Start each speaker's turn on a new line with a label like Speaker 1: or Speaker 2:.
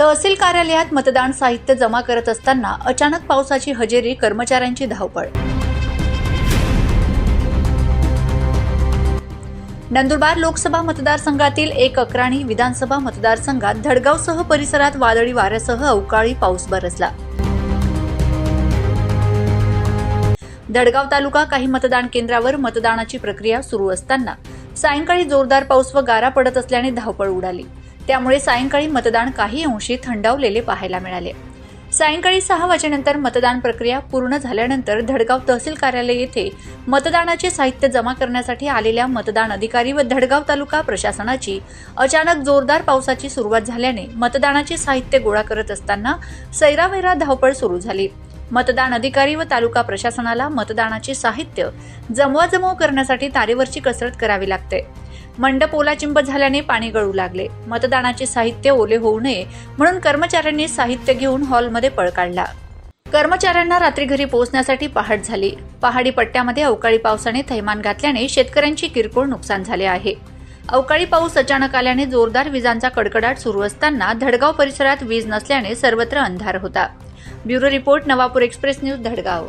Speaker 1: तहसील कार्यालयात मतदान साहित्य जमा करत असताना अचानक पावसाची हजेरी कर्मचाऱ्यांची धावपळ. नंदुरबार लोकसभा मतदारसंघातील एक अक्राणी विधानसभा मतदारसंघात धडगावसह परिसरात वादळी वाऱ्यासह अवकाळी पाऊस बरसला. धडगाव तालुका काही मतदान केंद्रावर मतदानाची प्रक्रिया सुरू असताना सायंकाळी जोरदार पाऊस व गारा पडत असल्याने धावपळ उडाली. त्यामुळे सायंकाळी मतदान काही अंशी थंडावलेले पाहायला मिळाले. सायंकाळी सहा वाजेनंतर मतदान प्रक्रिया पूर्ण झाल्यानंतर धडगाव तहसील कार्यालय येथे मतदानाचे साहित्य जमा करण्यासाठी आलेल्या मतदान अधिकारी व धडगाव तालुका प्रशासनाची अचानक जोरदार पावसाची सुरुवात झाल्याने मतदानाचे साहित्य गोळा करत असताना सैरावैरा धावपळ सुरू झाली. मतदान अधिकारी व तालुका प्रशासनाला मतदानाचे साहित्य जमवाजमव करण्यासाठी तारेवरची कसरत करावी लागते. मंडप ओलाचिंब झाल्याने पाणी गळू लागले. मतदानाचे साहित्य ओले होऊ नये म्हणून कर्मचाऱ्यांनी साहित्य घेऊन हॉलमध्ये पळ काढला. कर्मचाऱ्यांना रात्री घरी पोहोचण्यासाठी पहाट झाली. पहाडी पट्ट्यामध्ये अवकाळी पावसाने थैमान घातल्याने शेतकऱ्यांची किरकोळ नुकसान झाले आहे. अवकाळी पाऊस अचानक आल्याने जोरदार विजांचा कडकडाट सुरू असताना धडगाव परिसरात वीज नसल्याने सर्वत्र अंधार होता. Bureau report Navapur express news Dhadgaon.